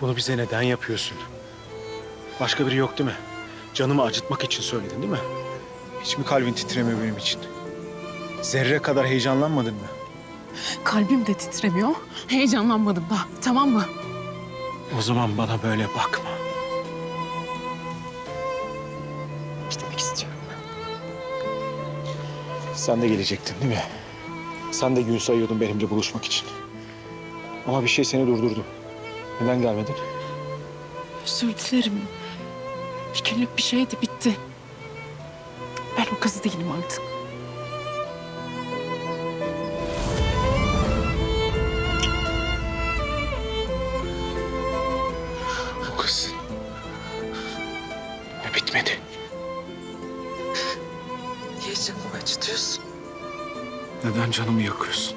Bunu bize neden yapıyorsun? Başka biri yok değil mi? Canımı acıtmak için söyledin değil mi? Hiç mi kalbin titremiyor benim için? Zerre kadar heyecanlanmadın mı? Kalbim de titremiyor. Heyecanlanmadım da. Tamam mı? O zaman bana böyle bakma. Gitmek istiyorum ben. Sen de gelecektin değil mi? Sen de gün sayıyordun benimle buluşmak için. Ama bir şey seni durdurdu. Neden gelmedin? Özür dilerim. Bir günlük bir şeydi bitti. Ben o kız değilim artık. Bu kız. Ve bitmedi. Niye canımı acıtıyorsun? Neden canımı yakıyorsun?